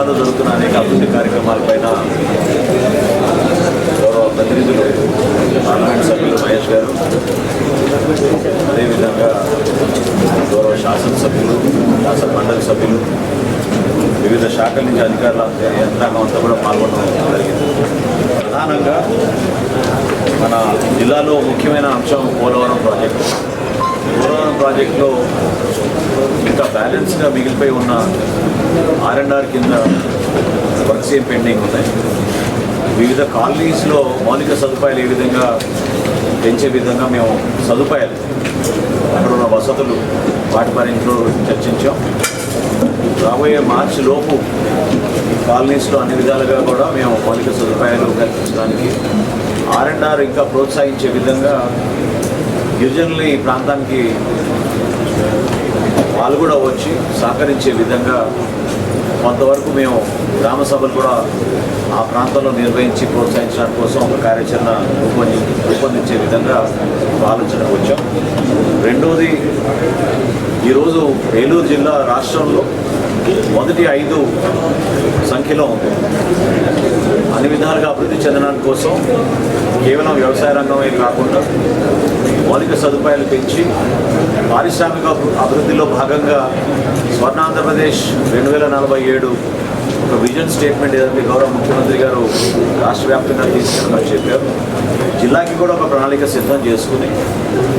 జిల్లాలో జరుగుతున్న అనేక అభివృద్ధి కార్యక్రమాలపైన గౌరవ ప్రతినిధులు పార్లమెంట్ సభ్యులు మహేష్ గారు అదేవిధంగా గౌరవ శాసనసభ్యులు శాసన మండలి సభ్యులు వివిధ శాఖల నుంచి అధికారుల యంత్రాంగం అంతా కూడా పాల్గొనడం జరిగింది. ప్రధానంగా మన జిల్లాలో ముఖ్యమైన అంశం పోలవరం ప్రాజెక్టు. పోలవరం ప్రాజెక్టులో ఇంకా బ్యాలెన్స్గా మిగిలిపోయి ఉన్న ఆర్ఎన్ఆర్ కింద వర్క్స్ ఏం పెండింగ్ ఉన్నాయి. వివిధ కాలనీస్లో మౌలిక సదుపాయాలు ఏ విధంగా పెంచే విధంగా మేము సదుపాయాలు అక్కడ ఉన్న వసతులు వాటి పైన ఇంట్లో చర్చించాం. రాబోయే మార్చి లోపు ఈ కాలనీస్లో అన్ని విధాలుగా కూడా మేము మౌలిక సదుపాయాలు కల్పించడానికి ఆర్ అండ్ ఆర్ ఇంకా ప్రోత్సహించే విధంగా గిరిజనులు ఈ ప్రాంతానికి వాళ్ళు కూడా వచ్చి సహకరించే విధంగా కొంతవరకు మేము గ్రామ సభలు కూడా ఆ ప్రాంతంలో నిర్వహించి ప్రోత్సహించడం కోసం ఒక కార్యాచరణ రూపొంది రూపొందించే విధంగా ఆలోచన వచ్చాం. రెండవది ఈరోజు ఏలూరు జిల్లా రాష్ట్రంలో మొదటి ఐదు సంఖ్యలో ఉంది. అన్ని విధాలుగా అభివృద్ధి చెందడానికి కోసం కేవలం వ్యవసాయ రంగమే కాకుండా మౌలిక సదుపాయాలు పెంచి పారిశ్రామిక అభి- అభివృద్ధిలో భాగంగా స్వర్ణాంధ్రప్రదేశ్ రెండు వేల నలభై ఏడు ఒక విజన్ స్టేట్మెంట్ ఏదైతే గౌరవ ముఖ్యమంత్రి గారు రాష్ట్ర వ్యాప్తంగా తీసుకెళ్ళమని చెప్పారు. జిల్లాకి కూడా ఒక ప్రణాళిక సిద్ధం చేసుకుని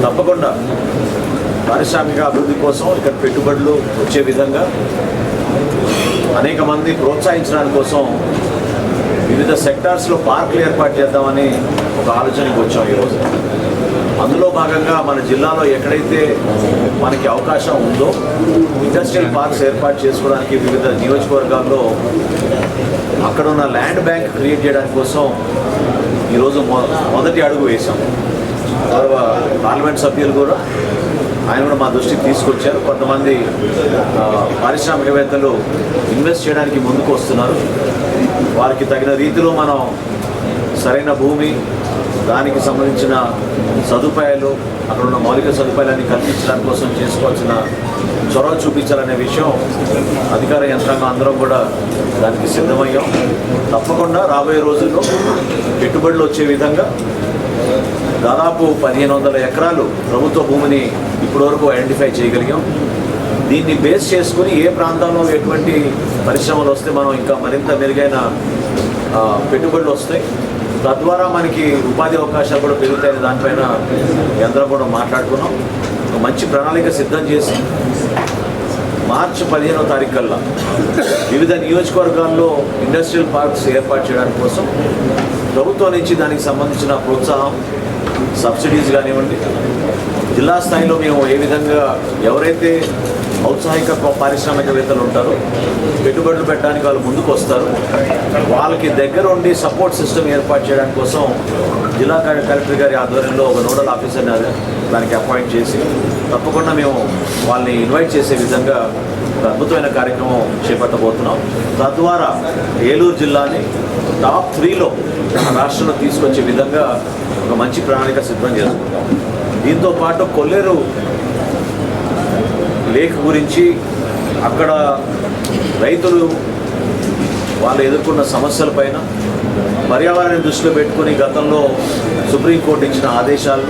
తప్పకుండా పారిశ్రామిక అభివృద్ధి కోసం ఇక్కడ పెట్టుబడులు వచ్చే విధంగా అనేక మంది ప్రోత్సహించడానికి కోసం వివిధ సెక్టార్స్లో పార్కులు ఏర్పాటు చేద్దామని ఒక ఆలోచనకు వచ్చాం ఈరోజు. అందులో భాగంగా మన జిల్లాలో ఎక్కడైతే మనకి అవకాశం ఉందో ఇండస్ట్రియల్ పార్క్స్ ఏర్పాటు చేసుకోవడానికి వివిధ నియోజకవర్గాల్లో అక్కడ ఉన్న ల్యాండ్ బ్యాంక్ క్రియేట్ చేయడానికి కోసం ఈరోజు మొ మొదటి అడుగు వేశాం. గౌరవ పార్లమెంట్ సభ్యులు కూడా ఆయన కూడా మా దృష్టికి తీసుకొచ్చారు. కొంతమంది పారిశ్రామికవేత్తలు ఇన్వెస్ట్ చేయడానికి ముందుకు వస్తున్నారు. వారికి తగిన రీతిలో మనం సరైన భూమి దానికి సంబంధించిన సదుపాయాలు అక్కడ ఉన్న మౌలిక సదుపాయాలన్నీ కల్పించడానికి కోసం చేసుకోవాల్సిన చొరవ చూపించాలనే విషయం అధికార యంత్రాంగం అందరం కూడా దానికి సిద్ధమయ్యాం. తప్పకుండా రాబోయే రోజుల్లో పెట్టుబడులు వచ్చే విధంగా దాదాపు పదిహేను వందల ఎకరాలు ప్రభుత్వ భూమిని ఇప్పటివరకు ఐడెంటిఫై చేయగలిగాం. దీన్ని బేస్ చేసుకుని ఏ ప్రాంతంలో ఎటువంటి పరిశ్రమలు వస్తే మనం ఇంకా మరింత మెరుగైన పెట్టుబడులు వస్తాయి. తద్వారా మనకి ఉపాధి అవకాశాలు కూడా పెరుగుతాయని దానిపైన అందరం కూడా మాట్లాడుకున్నాం. ఒక మంచి ప్రణాళిక సిద్ధం చేసి మార్చి పదిహేనో తారీఖు కల్లా వివిధ నియోజకవర్గాల్లో ఇండస్ట్రియల్ పార్క్స్ ఏర్పాటు చేయడానికి కోసం ప్రభుత్వం నుంచి దానికి సంబంధించిన ప్రోత్సాహం సబ్సిడీస్ కానివ్వండి జిల్లా స్థాయిలో మేము ఏ విధంగా ఎవరైతే ఔత్సాహిక పారిశ్రామికవేత్తలు ఉంటారు. పెట్టుబడులు పెట్టడానికి వాళ్ళు ముందుకు వస్తారు వాళ్ళకి దగ్గర ఉండి సపోర్ట్ సిస్టమ్ ఏర్పాటు చేయడానికి కోసం జిల్లా కలెక్టర్ గారి ఆధ్వర్యంలో ఒక నోడల్ ఆఫీసర్ని దానికి అపాయింట్ చేసి తప్పకుండా మేము వాళ్ళని ఇన్వైట్ చేసే విధంగా అద్భుతమైన కార్యక్రమం చేపట్టబోతున్నాం. తద్వారా ఏలూరు జిల్లాని టాప్ త్రీలో రాష్ట్రంలో తీసుకొచ్చే విధంగా ఒక మంచి ప్రణాళిక సిద్ధం చేసుకుంటాం. దీంతో పాటు కొల్లేరు లేక్ గురించి అక్కడ రైతులు వాళ్ళు ఎదుర్కొన్న సమస్యలపైన పర్యావరణాన్ని దృష్టిలో పెట్టుకుని గతంలో సుప్రీంకోర్టు ఇచ్చిన ఆదేశాలు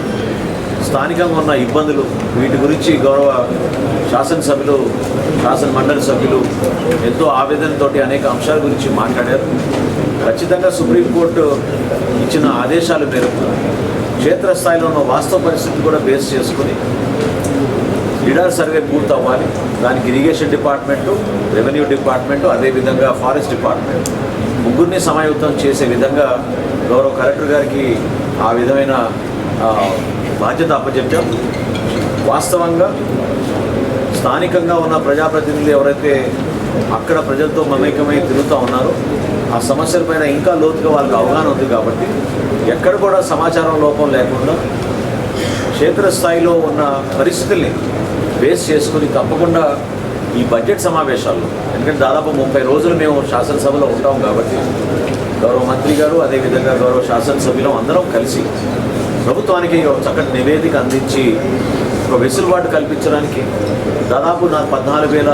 స్థానికంగా ఉన్న ఇబ్బందులు వీటి గురించి గౌరవ శాసనసభ్యులు శాసన మండలి సభ్యులు ఎంతో ఆవేదనతోటి అనేక అంశాల గురించి మాట్లాడారు. ఖచ్చితంగా సుప్రీంకోర్టు ఇచ్చిన ఆదేశాల మేరకు క్షేత్రస్థాయిలో ఉన్న వాస్తవ పరిస్థితి కూడా బేస్ చేసుకుని లిడార్ సర్వే పూర్తవ్వాలి. దానికి ఇరిగేషన్ డిపార్ట్మెంటు రెవెన్యూ డిపార్ట్మెంటు అదేవిధంగా ఫారెస్ట్ డిపార్ట్మెంట్. ముగ్గురిని సమాయుక్తం చేసే విధంగా గౌరవ కలెక్టర్ గారికి ఆ విధమైన బాధ్యత అప్పచెప్పాం. వాస్తవంగా స్థానికంగా ఉన్న ప్రజాప్రతినిధులు ఎవరైతే అక్కడ ప్రజలతో మమేకమై తిరుగుతూ ఉన్నారో ఆ సమస్యలపైన ఇంకా లోతుగా వాళ్ళకి అవగాహన ఉంది కాబట్టి ఎక్కడ కూడా సమాచారం లోపం లేకుండా క్షేత్రస్థాయిలో ఉన్న పరిస్థితుల్ని బేస్ చేసుకుని తప్పకుండా ఈ బడ్జెట్ సమావేశాల్లో ఎందుకంటే దాదాపు ముప్పై రోజులు మేము శాసనసభలో ఉంటాం కాబట్టి గౌరవ మంత్రి గారు అదేవిధంగా గౌరవ శాసనసభ్యులం అందరం కలిసి ప్రభుత్వానికి ఒక చక్కటి నివేదిక అందించి ఒక వెసులుబాటు కల్పించడానికి దాదాపు నాకు పద్నాలుగు వేల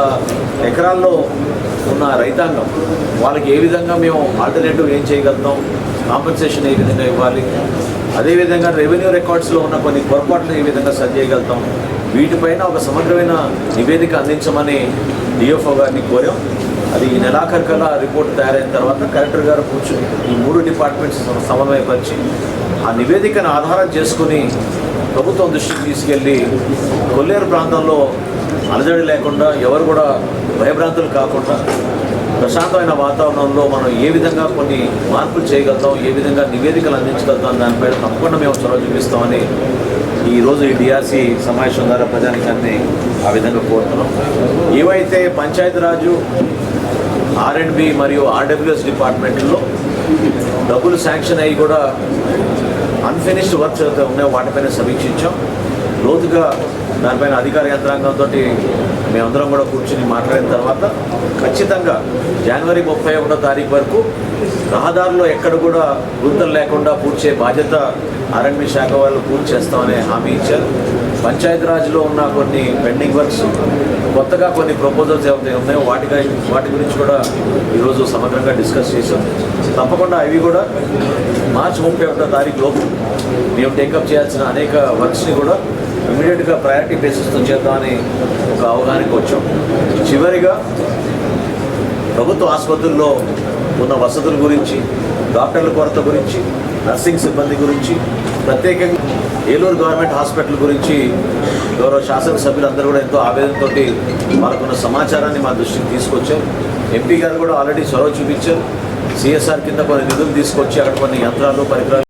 ఎకరాల్లో ఉన్న రైతాంగం వాళ్ళకి ఏ విధంగా మేము ఆల్టర్నేటివ్ ఏం చేయగలుగుతాం కాంపెన్సేషన్ ఏ విధంగా ఇవ్వాలి అదేవిధంగా రెవెన్యూ రికార్డ్స్లో ఉన్న కొన్ని పొరపాట్లు ఏ విధంగా సరి చేయగలుగుతాం వీటిపైన ఒక సమగ్రమైన నివేదిక అందించమని డిఎఫ్ఓ గారిని కోరాం. అది ఈ నెలాఖరు కల్లా రిపోర్ట్ తయారైన తర్వాత కలెక్టర్ గారు కూర్చుని ఈ మూడు డిపార్ట్మెంట్స్ సమన్వయపరిచి ఆ నివేదికను ఆధారం చేసుకుని ప్రభుత్వం దృష్టికి తీసుకెళ్ళి కొల్లేరు ప్రాంతంలో అలజడి లేకుండా ఎవరు కూడా భయభ్రాంతులు కాకుండా ప్రశాంతమైన వాతావరణంలో మనం ఏ విధంగా కొన్ని మార్పులు చేయగలుగుతాం ఏ విధంగా నివేదికలు అందించగలుగుతాం దానిపైన తప్పకుండా మేము చొరవ చూపిస్తామని ఈరోజు ఈ డిఆర్సీ సమావేశం ద్వారా ప్రజానికాన్ని ఆ విధంగా కోరుతున్నాం. ఏవైతే పంచాయతీరాజు ఆర్ అండ్ బి మరియు ఆర్డబ్ల్యూఎస్ డిపార్ట్మెంట్లో డబ్బులు శాంక్షన్ అయ్యి కూడా అన్ఫినిష్డ్ వర్క్స్ అయితే ఉన్నాయో వాటిపైన సమీక్షించాం. లోతుగా దానిపైన అధికార యంత్రాంగంతో మేమందరం కూడా కూర్చుని మాట్లాడిన తర్వాత ఖచ్చితంగా జనవరి ముప్పై ఒకటో తారీఖు వరకు రహదారుల్లో ఎక్కడ కూడా గుంతలు లేకుండా పూడ్చే బాధ్యత ఆర్ఎండ్బి శాఖ వాళ్ళు పూర్తి చేస్తామనే హామీ ఇచ్చారు. పంచాయతీరాజ్లో ఉన్న కొన్ని పెండింగ్ వర్క్స్ కొత్తగా కొన్ని ప్రపోజల్స్ ఏవైతే ఉన్నాయో వాటి వాటి గురించి కూడా ఈరోజు సమగ్రంగా డిస్కస్ చేశాం. తప్పకుండా అవి కూడా మార్చి ముప్పై ఒకటో తారీఖు లోపు మేము టేకప్ చేయాల్సిన అనేక వర్క్స్ని కూడా ఇమీడియట్గా ప్రయారిటీ బేసిస్తో చేద్దామని ఒక అవగాహనకి వచ్చాం. చివరిగా ప్రభుత్వ ఆసుపత్రుల్లో ఉన్న వసతుల గురించి డాక్టర్ల కొరత గురించి నర్సింగ్ సిబ్బంది గురించి ప్రత్యేకంగా ఏలూరు గవర్నమెంట్ హాస్పిటల్ గురించి గౌరవ శాసనసభ్యులందరూ కూడా ఎంతో ఆవేదనతో వాళ్ళకున్న సమాచారాన్ని మా దృష్టికి తీసుకొచ్చారు. ఎంపీ గారు కూడా ఆల్రెడీ చొరవ చూపించారు. సిఎస్ఆర్ కింద కొన్ని నిధులు తీసుకొచ్చి అక్కడ కొన్ని యంత్రాలు పరికరాలు